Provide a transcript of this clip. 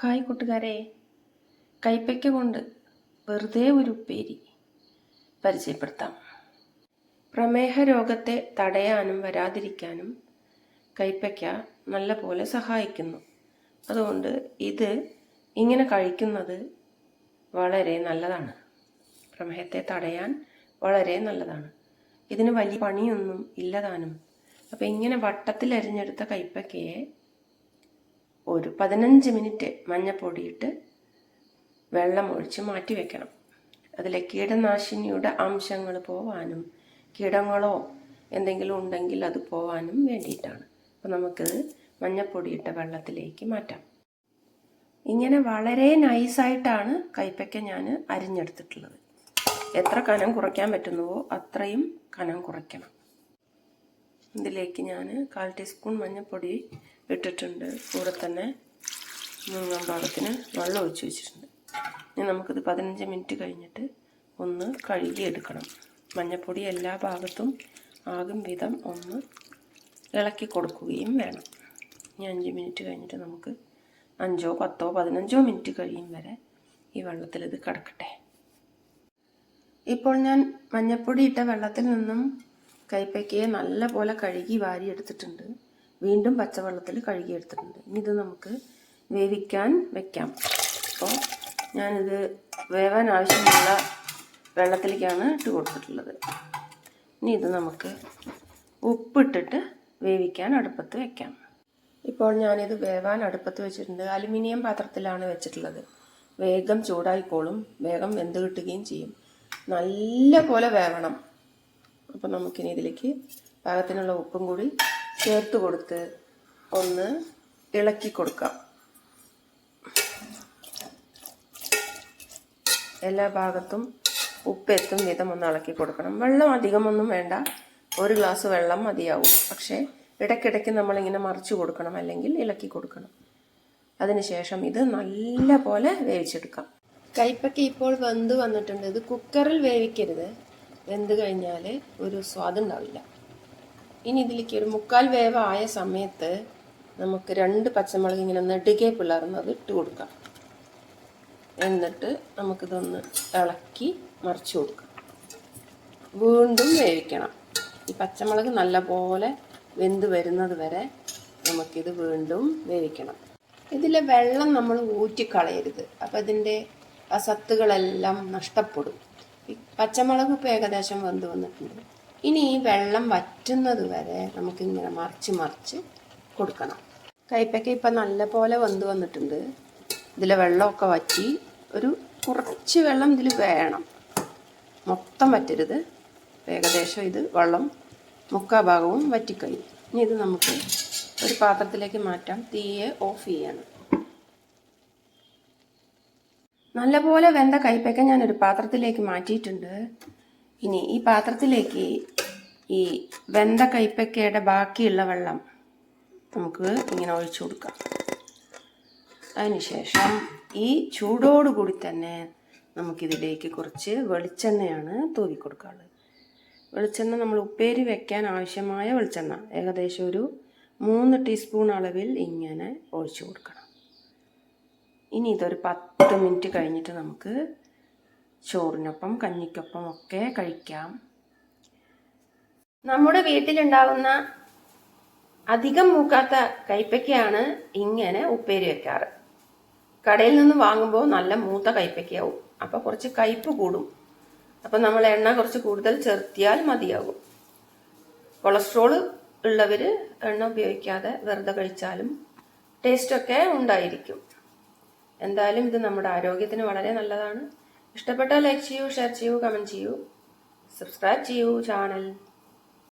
Hi കൂട്ടുകാരെ. കൈപ്പയ്ക്ക കൊണ്ട് വെറുതെ ഒരു ഉപ്പേരി പരിചയപ്പെടുത്താം. പ്രമേഹ രോഗത്തെ തടയാനും വരാതിരിക്കാനും കൈപ്പയ്ക്ക നല്ലപോലെ സഹായിക്കുന്നു. അതുകൊണ്ട് ഇത് ഇങ്ങനെ കഴിക്കുന്നത് വളരെ നല്ലതാണ്. പ്രമേഹത്തെ തടയാൻ വളരെ നല്ലതാണ്. ഇതിന് വലിയ പണിയൊന്നും ഇല്ലതാനും അപ്പം ഇങ്ങനെ വട്ടത്തിൽ അരിഞ്ഞെടുത്ത കൈപ്പയ്ക്കയെ ഒരു പതിനഞ്ച് മിനിറ്റ് മഞ്ഞപ്പൊടിയിട്ട് വെള്ളം ഒഴിച്ച് മാറ്റി വെക്കണം. അതിലെ കീടനാശിനിയുടെ അംശങ്ങൾ പോവാനും കീടങ്ങളോ എന്തെങ്കിലും ഉണ്ടെങ്കിൽ അത് പോവാനും വേണ്ടിയിട്ടാണ്. അപ്പോൾ നമുക്കിത് മഞ്ഞപ്പൊടിയിട്ട വെള്ളത്തിലേക്ക് മാറ്റാം. ഇങ്ങനെ വളരെ നൈസായിട്ടാണ് കൈപ്പയ്ക്ക ഞാൻ അരിഞ്ഞെടുത്തിട്ടുള്ളത്. എത്ര കനം കുറയ്ക്കാൻ പറ്റുന്നുവോ അത്രയും കനം കുറയ്ക്കണം. ഇതിലേക്ക് ഞാൻ കാൽ ടീസ്പൂൺ മഞ്ഞൾപ്പൊടി ഇട്ടിട്ടുണ്ട്. കൂടെ തന്നെ മൂന്നാം പാകത്തിന് വെള്ളം ഒഴിച്ച് വെച്ചിട്ടുണ്ട്. ഇനി നമുക്കിത് പതിനഞ്ച് മിനിറ്റ് കഴിഞ്ഞിട്ട് ഒന്ന് കഴുകി എടുക്കണം മഞ്ഞൾപ്പൊടി എല്ലാ ഭാഗത്തും ആകും വിധം ഒന്ന് ഇളക്കി കൊടുക്കുകയും വേണം. ഇനി അഞ്ച് മിനിറ്റ് കഴിഞ്ഞിട്ട് നമുക്ക് അഞ്ചോ പത്തോ പതിനഞ്ചോ മിനിറ്റ് കഴിയും വരെ ഈ വെള്ളത്തിൽ ഇത് കിടക്കട്ടെ. ഇപ്പോൾ ഞാൻ മഞ്ഞൾപ്പൊടി ഇട്ട വെള്ളത്തിൽ നിന്നും കൈപ്പയ്ക്കയെ നല്ല പോലെ കഴുകി വാരിയെടുത്തിട്ടുണ്ട്. വീണ്ടും പച്ചവെള്ളത്തിൽ കഴുകി എടുത്തിട്ടുണ്ട് ഇനി ഇത് നമുക്ക് വേവിക്കാൻ വെക്കാം. അപ്പോൾ ഞാനിത് വേവാൻ ആവശ്യമുള്ള വെള്ളത്തിലേക്കാണ് ഇട്ട് കൊടുത്തിട്ടുള്ളത്. ഇനി ഇത് നമുക്ക് ഉപ്പിട്ടിട്ട് വേവിക്കാൻ അടുപ്പത്ത് വെക്കാം. ഇപ്പോൾ ഞാനിത് വേവാൻ അടുപ്പത്ത് വെച്ചിട്ടുണ്ട്. അലുമിനിയം പാത്രത്തിലാണ് വെച്ചിട്ടുള്ളത്. വേഗം ചൂടായിക്കോളും. വേഗം വെന്ത് കിട്ടുകയും ചെയ്യും. നല്ല പോലെ വേവണം. അപ്പം നമുക്കിനി ഇതിലേക്ക് പാകത്തിനുള്ള ഉപ്പും കൂടി ചേർത്ത് കൊടുത്ത് ഒന്ന് ഇളക്കി കൊടുക്കാം. എല്ലാ ഭാഗത്തും ഉപ്പ് എത്തും വിധം ഒന്ന് ഇളക്കി കൊടുക്കണം. വെള്ളം അധികമൊന്നും വേണ്ട. ഒരു ഗ്ലാസ് വെള്ളം മതിയാവും. പക്ഷേ ഇടയ്ക്കിടയ്ക്ക് നമ്മളിങ്ങനെ മറിച്ച് കൊടുക്കണം അല്ലെങ്കിൽ ഇളക്കി കൊടുക്കണം. അതിനുശേഷം ഇത് നല്ല പോലെ വേവിച്ചെടുക്കാം. കൈപ്പക്ക ഇപ്പോൾ വെന്ത് വന്നിട്ടുണ്ട്. ഇത് കുക്കറിൽ വേവിക്കരുത്. വെന്ത് കഴിഞ്ഞാൽ ഒരു സ്വാദുണ്ടാവില്ല ഇനി ഇതിലേക്ക് ഒരു മുക്കാൽ വേവായ സമയത്ത് നമുക്ക് രണ്ട് പച്ചമുളക് ഇങ്ങനെ നെടുകെ പിളർന്നത് ഇട്ട് കൊടുക്കാം. എന്നിട്ട് നമുക്കിതൊന്ന് ഇളക്കി മറിച്ചു കൊടുക്കാം. വീണ്ടും വേവിക്കണം. ഈ പച്ചമുളക് നല്ലപോലെ വെന്ത് വരുന്നത് വരെ നമുക്കിത് വീണ്ടും വേവിക്കണം. ഇതിലെ വെള്ളം നമ്മൾ ഊറ്റിക്കളയരുത്. അപ്പം ഇതിന്റെ ആ സത്തുകളെല്ലാം നഷ്ടപ്പെടും. പച്ചമുളക് ഇപ്പോൾ ഏകദേശം വെന്ത് വന്നിട്ടുണ്ട്. ഇനി ഈ വെള്ളം വറ്റുന്നത് വരെ നമുക്കിങ്ങനെ മറിച്ച് മറിച്ച് കൊടുക്കണം. കൈപ്പയ്ക്ക ഇപ്പം നല്ല പോലെ വെന്ത് വന്നിട്ടുണ്ട്. ഇതിലെ വെള്ളമൊക്കെ വറ്റി ഒരു കുറച്ച് വെള്ളം ഇതിൽ വേണം. മൊത്തം വറ്റരുത്. ഏകദേശം ഇത് വെള്ളം മുക്കാ ഭാഗവും വറ്റിക്കഴിഞ്ഞു. ഇനി ഇത് നമുക്ക് ഒരു പാത്രത്തിലേക്ക് മാറ്റാം. തീയെ ഓഫ് ചെയ്യണം. നല്ലപോലെ വെന്ത കൈപ്പയ്ക്ക ഞാനൊരു പാത്രത്തിലേക്ക് മാറ്റിയിട്ടുണ്ട്. ഇനി ഈ പാത്രത്തിലേക്ക് ഈ വെന്ത കൈപ്പയ്ക്കയുടെ ബാക്കിയുള്ള വെള്ളം നമുക്ക് ഇങ്ങനെ ഒഴിച്ചു കൊടുക്കാം. അതിനുശേഷം ഈ ചൂടോടുകൂടി തന്നെ നമുക്കിതിലേക്ക് കുറച്ച് വെളിച്ചെണ്ണയാണ് തൂവി കൊടുക്കാനുള്ളത്. വെളിച്ചെണ്ണ നമ്മൾ ഉപ്പേരി വെക്കാൻ ആവശ്യമായ വെളിച്ചെണ്ണ ഏകദേശം ഒരു മൂന്ന് ടീസ്പൂൺ അളവിൽ ഇങ്ങനെ ഒഴിച്ചു കൊടുക്കണം. ഇനി ഇതൊരു പത്ത് മിനിറ്റ് കഴിഞ്ഞിട്ട് നമുക്ക് ചോറിനൊപ്പം കഞ്ഞിക്കൊപ്പം ഒക്കെ കഴിക്കാം. നമ്മുടെ വീട്ടിലുണ്ടാവുന്ന അധികം മൂക്കാത്ത കൈപ്പയ്ക്കയാണ് ഇങ്ങനെ ഉപ്പേരി വെക്കാറ്. കടയിൽ നിന്ന് വാങ്ങുമ്പോൾ നല്ല മൂത്ത കൈപ്പക്കയാവും അപ്പോൾ കുറച്ച് കയ്പ് കൂടും. അപ്പം നമ്മൾ എണ്ണ കുറച്ച് കൂടുതൽ ചേർത്തിയാൽ മതിയാകും. കൊളസ്ട്രോൾ ഉള്ളവർ എണ്ണ ഉപയോഗിക്കാതെ വെറുതെ കഴിച്ചാലും ടേസ്റ്റൊക്കെ ഉണ്ടായിരിക്കും. എന്തായാലും ഇത് നമ്മുടെ ആരോഗ്യത്തിന് വളരെ നല്ലതാണ്. ഇഷ്ടപ്പെട്ടാൽ ലൈക്ക് ചെയ്യൂ ഷെയർ ചെയ്യൂ കമന്റ് ചെയ്യൂ. സബ്സ്ക്രൈബ് ചെയ്യൂ ചാനൽ